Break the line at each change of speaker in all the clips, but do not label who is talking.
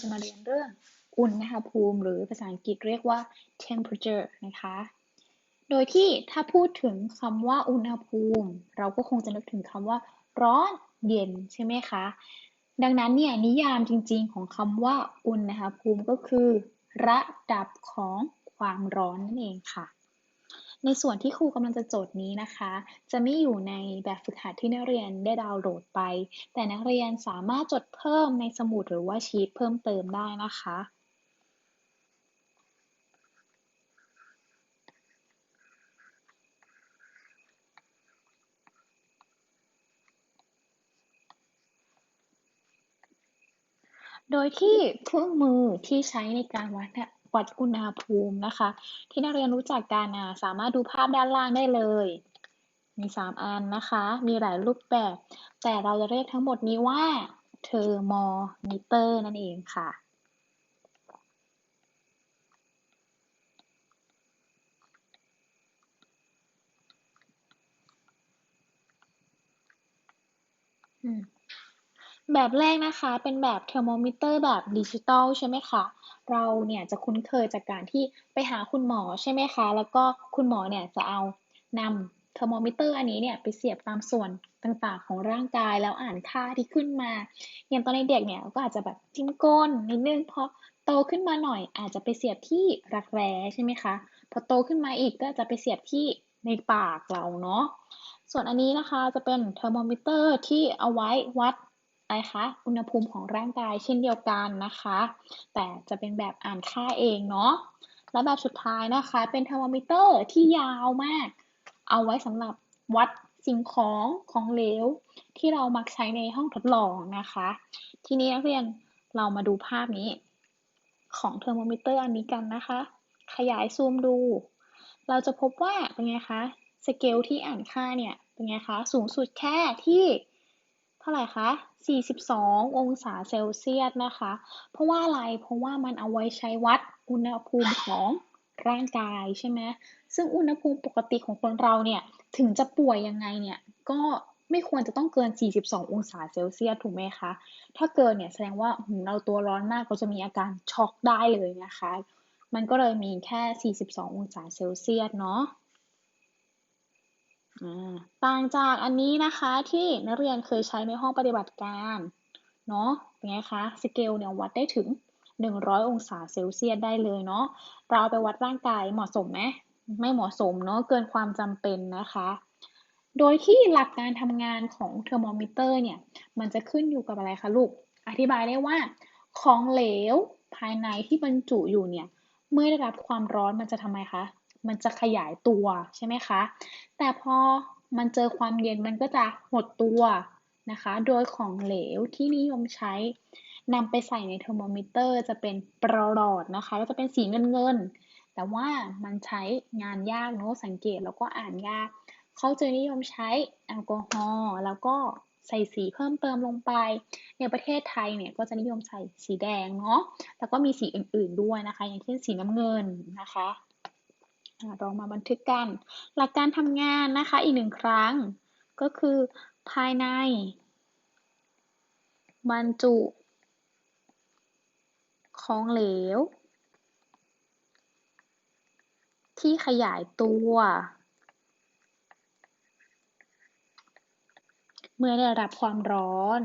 จะมาเรียนเรื่องอุณหภูมิ หรือภาษาอังกฤษเรียกว่า temperature นะคะ โดยที่ถ้าพูดถึงคำว่าอุณหภูมิ เราก็คงจะนึกถึงคำว่าร้อนเย็นใช่ไหมคะ ดังนั้นเนี่ยนิยามจริงๆ ของคำว่าอุณหภูมิก็คือ ระดับของความร้อนนั่นเองค่ะ ในส่วนที่ครูกำลังจะโจทย์นี้นะคะ จะไม่อยู่ในแบบฝึกหัดที่นักเรียนได้ดาวน์โหลดไป แต่นักเรียนสามารถจดเพิ่มในสมุดหรือว่าชีตเพิ่มเติมได้นะคะโดยที่เครื่องมือที่ใช้ในการวัด วัดอุณหภูมินะคะ ที่นักเรียนรู้จักกันนะสามารถดูภาพด้านล่างได้เลย มีสามอันนะคะ มีหลายรูปแบบ แต่เราจะเรียกทั้งหมดนี้ว่าเทอร์โมมิเตอร์นั่นเองค่ะแบบแรกนะคะเป็นแบบเทอร์โมมิเตอร์แบบดิจิตอลใช่ไหมคะ เราเนี่ยจะคุ้นเคยจากการที่ไปหาคุณหมอใช่ไหมคะ แล้วก็คุณหมอเนี่ยจะเอานำเทอร์โมมิเตอร์อันนี้เนี่ยไปเสียบตามส่วนต่างๆ ของร่างกายแล้วอ่านค่าที่ขึ้นมา อย่างตอนเด็กเนี่ยก็อาจจะแบบจิ้มก้นนิดนึงพอโตขึ้นมาหน่อยอาจจะไปเสียบที่รักแร้ใช่ไหมคะพอโตขึ้นมาอีกก็จะไปเสียบที่ในปากเราเนาะส่วนอันนี้นะคะจะเป็นเทอร์โมมิเตอร์ที่เอาไว้วัด ไรคะอุณหภูมิของร่างกายเช่นเดียวกันนะคะ แต่จะเป็นแบบอ่านค่าเองเนาะและแบบสุดท้ายนะคะเป็นเทอร์โมมิเตอร์ที่ยาวมาก เอาไว้สำหรับวัดสิ่งของของเหลว ที่เรามักใช้ในห้องทดลองนะคะ ทีนี้นักเรียนเรามาดูภาพนี้ ของเทอร์โมมิเตอร์อันนี้กันนะคะ ขยายซูมดู เราจะพบว่าเป็นไงคะสเกลที่อ่านค่าเนี่ยเป็นไงคะสูงสุดแค่ที่ ท่าไหร่คะ 42 องศาเซลเซียสนะคะ เพราะว่าอะไร เพราะว่ามันเอาไว้ใช้วัดอุณหภูมิของร่างกายใช่ไหม ซึ่งอุณหภูมิปกติของคนเราเนี่ย ถึงจะป่วยยังไงเนี่ย ก็ไม่ควรจะต้องเกิน 42 องศาเซลเซียสถูกไหมคะ ถ้าเกินเนี่ยแสดงว่าเราตัวร้อนมากก็จะมีอาการช็อกได้เลยนะคะ มันก็เลยมีแค่ 42 องศาเซลเซียสเนาะ ต่างจากอันนี้นะคะที่นักเรียนเคยใช้ในห้องปฏิบัติการเนาะเป็นไงคะสเกลเนี่ยวัดได้ถึง 100 องศาเซลเซียสได้เลยเนาะเราไปวัดร่างกายเหมาะสมไหมไม่เหมาะสมเนาะเกินความจำเป็นนะคะ โดยที่หลักการทำงานของเทอร์โมมิเตอร์เนี่ยมันจะขึ้นอยู่กับอะไรคะลูก อธิบายได้ว่าของเหลวภายในที่บรรจุอยู่เนี่ยเมื่อได้รับความร้อนมันจะทำไมคะ มันจะขยายตัวใช่ไหมคะ แต่พอมันเจอความเย็นมันก็จะหดตัวนะคะ โดยของเหลวที่นิยมใช้นำไปใส่ในเทอร์โมมิเตอร์จะเป็นปลอดนะคะแล้วจะเป็นสีเงินเงิน แต่ว่ามันใช้งานยากเนาะสังเกตแล้วก็อ่านยาก เขาจะนิยมใช้แอลกอฮอล์แล้วก็ใส่สีเพิ่มเติมลงไป ในประเทศไทยเนี่ยก็จะนิยมใส่สีแดงเนาะ แล้วก็มีสีอื่นๆด้วยนะคะ อย่างเช่นสีน้ำเงินนะคะ เรามาบันทึกกัน หลักการทำงานนะคะอีกหนึ่งครั้ง ก็คือภายใน บรรจุ ของเหลว ที่ขยายตัว เมื่อได้รับความร้อน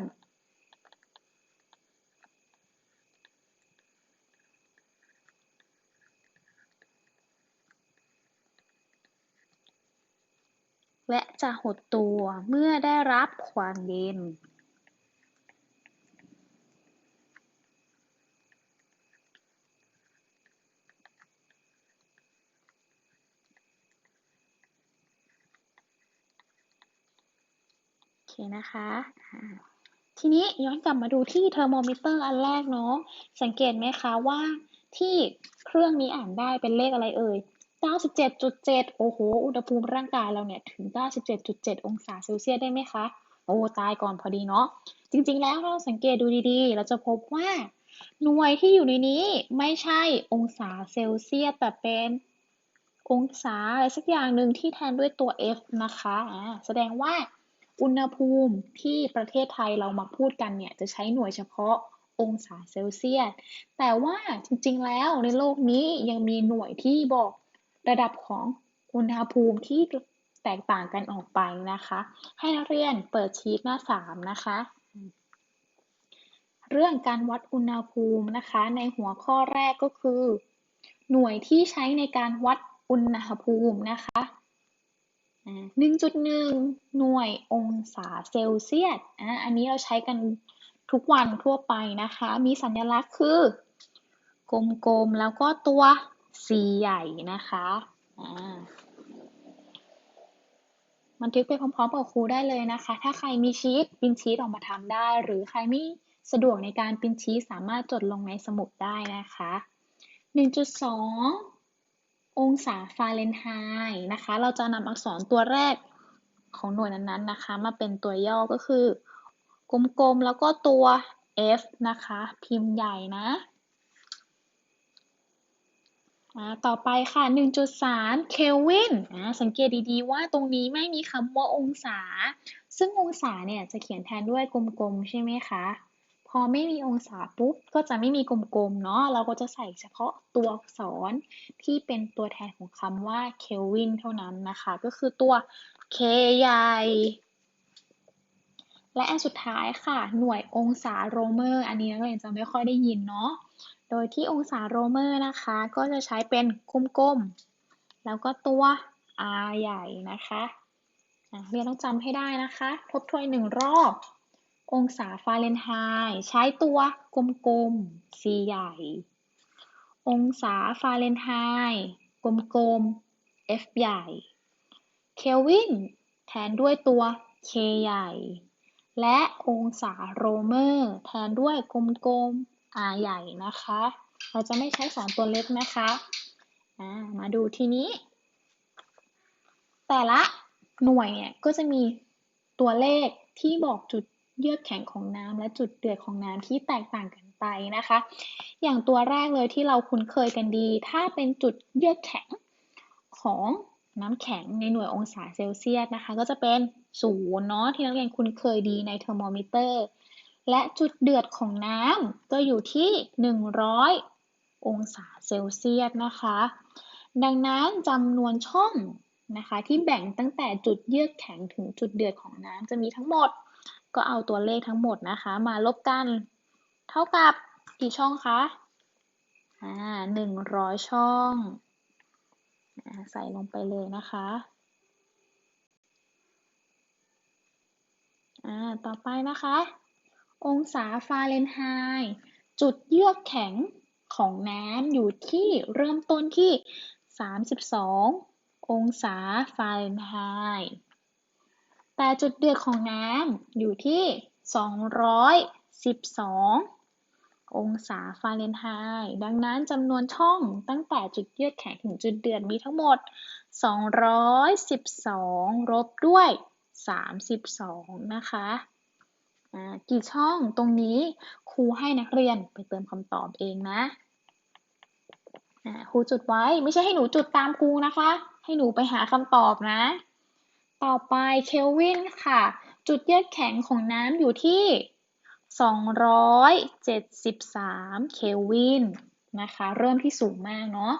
จะหดตัวเมื่อได้รับความเย็นโอเคนะคะทีนี้ย้อนกลับมาดูที่เทอร์โมมิเตอร์อันแรกเนาะสังเกตไหมคะว่าที่เครื่องนี้อ่านได้เป็นเลขอะไรเอ่ย 97.7 โอ้โห อุณหภูมิร่างกายเราเนี่ยถึง 97.7 องศาเซลเซียสได้ไหมคะ โอ้ ตายก่อนพอดีเนาะ จริงๆ แล้วเราสังเกตดูดีๆ เราจะพบว่า หน่วยที่อยู่ในนี้ไม่ใช่องศาเซลเซียสแต่เป็นองศาอะไรสักอย่างหนึ่งที่แทนด้วยตัว F นะคะะแสดงว่าอุณหภูมิที่ประเทศไทยเรามาพูดกันเนี่ยจะใช้หน่วยเฉพาะองศาเซลเซียส แต่ว่าจริงๆ แล้วในโลกนี้ยังมีหน่วยที่บอก ระดับของอุณหภูมิที่แตกต่างกันออกไปนะคะ ให้นักเรียนเปิดชีตหน้า 3 นะคะ เรื่องการวัดอุณหภูมินะคะ ในหัวข้อแรกก็คือ หน่วยที่ใช้ในการวัดอุณหภูมินะคะ1.1 หน่วยองศาเซลเซียสอันนี้เราใช้กันทุกวันทั่วไปนะคะ มีสัญลักษณ์คือกลมๆ แล้วก็ตัว C ใหญ่นะคะบันทึกไปพร้อมๆกับครูได้เลยนะคะ ถ้าใครมีชีตพิมพ์ชีตออกมาทำได้ หรือใครไม่สะดวกในการพิมพ์ชีตสามารถจดลงในสมุดได้นะคะ 1.2 องศาฟาเรนไฮต์นะคะ เราจะนำอักษรตัวแรกของหน่วยนั้นๆนะคะ มาเป็นตัวย่อก็คือกลมๆแล้วก็ตัว F นะคะ พิมพ์ใหญ่นะ ต่อไปค่ะ 1.3 เคลวินสังเกตดีๆ ว่าตรงนี้ไม่มีคำว่าองศา ซึ่งองศาเนี่ยจะเขียนแทนด้วยกลมๆ ใช่ไหมคะ พอไม่มีองศาปุ๊บ ก็จะไม่มีกลมๆ เนาะ เราก็จะใส่เฉพาะตัวอักษรที่เป็นตัวแทนของคำว่าเคลวินเท่านั้นนะคะ ก็คือตัว K ใหญ่ และอันสุดท้ายค่ะ หน่วยองศาโรเมอร์ อันนี้นักเรียนจะไม่ค่อยได้ยินเนาะ โดยที่องศาโรเมอร์นะคะ ก็จะใช้เป็นกลมๆ แล้วก็ตัว R ใหญ่นะคะเรียนต้องจำให้ได้นะคะ ทบทวนหนึ่งรอบ องศาฟาเรนไฮต์ใช้ตัวกลมๆ C ใหญ่ องศาฟาเรนไฮต์กลมๆ F ใหญ่ เคลวินแทนด้วยตัว K ใหญ่ และองศาโรเมอร์แทนด้วยกลมๆ R ใหญ่นะคะ เราจะไม่ใช้สองตัวเล็กนะคะมาดูทีนี้ แต่ละหน่วยเนี่ยก็จะมีตัวเลขที่บอกจุดเยือกแข็งของน้ำและจุดเดือดของน้ำที่แตกต่างกันไปนะคะ อย่างตัวแรกเลยที่เราคุ้นเคยกันดี ถ้าเป็นจุดเยือกแข็งของ น้ำแข็งในหน่วยองศาเซลเซียสนะคะ ก็จะเป็นศูนย์เนาะที่นักเรียนคุ้นเคยดีในเทอร์โมมิเตอร์ และจุดเดือดของน้ำก็อยู่ที่ 100 องศาเซลเซียสนะคะ ดังนั้นจำนวนช่องนะคะที่แบ่งตั้งแต่จุดเยือกแข็งถึงจุดเดือดของน้ำจะมีทั้งหมด ก็เอาตัวเลขทั้งหมดนะคะ มาลบกัน เท่ากับกี่ช่องคะอ่าหนึ่งร้อยช่อง ใส่ลงไปเลยนะคะต่อไปนะคะ องศาฟาเรนไฮต์จุดเยือกแข็งของน้ำอยู่ที่เริ่มต้นที่ 32 องศาฟาเรนไฮต์แต่จุดเดือดของน้ำอยู่ที่ 212 องศาฟาเรนไฮต์ดังนั้นจำนวนช่องตั้งแต่จุดเยือกแข็งถึงจุดเดือดมีทั้งหมด 212ลบด้วย 32 นะคะกี่ช่องตรงนี้ครูให้นักเรียนไปเติมคำตอบเองนะครูจุดไว้ไม่ใช่ให้หนูจุดตามครูนะคะ ให้หนูไปหาคำตอบนะ ต่อไปเคลวินค่ะ จุดเยือกแข็งของน้ำอยู่ที่ 273 เคลวินนะคะ เริ่มที่สูงมากเนาะ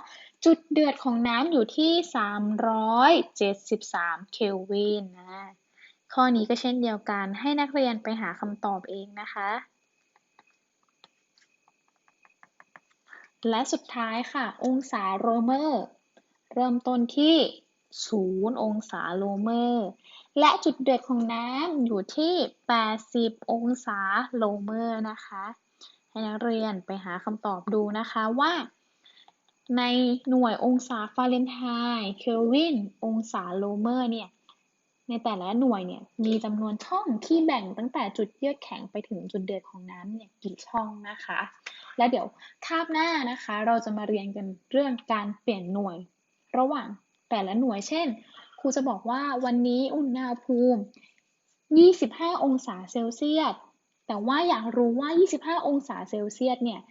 จุดเดือดของน้ำอยู่ที่ 373 เคลวินนะ ข้อนี้ก็เช่นเดียวกัน ให้นักเรียนไปหาคำตอบเองนะคะ และสุดท้ายค่ะ องศาโรเมอร์ เริ่มต้นที่ 0 องศาโรเมอร์ และจุดเดือดของน้ำอยู่ที่ 80 องศาโลเมอร์นะคะ ให้นักเรียนไปหาคำตอบดูนะคะว่า ในหน่วยองศาฟาเรนไฮต์เคลวิน องศาโลเมอร์เนี่ย ในแต่ละหน่วยเนี่ยมีจำนวนช่องที่แบ่งตั้งแต่จุดเยือกแข็งไปถึงจุดเดือดของน้ำเนี่ยกี่ช่องนะคะ และเดี๋ยวคาบหน้านะคะ เราจะมาเรียนกันเรื่องการเปลี่ยนหน่วยระหว่างแต่ละหน่วยเช่น ครูจะบอกว่าวันนี้อุณหภูมิ 25 องศาเซลเซียส แต่ว่าอยากรู้ว่า 25 องศาเซลเซียสเนี่ย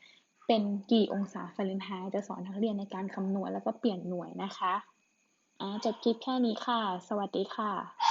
เป็นกี่องศาฟาเรนไฮต์จะสอนนักเรียนในการคำนวณแล้วก็เปลี่ยนหน่วยนะคะจบคลิปแค่นี้ค่ะ สวัสดีค่ะ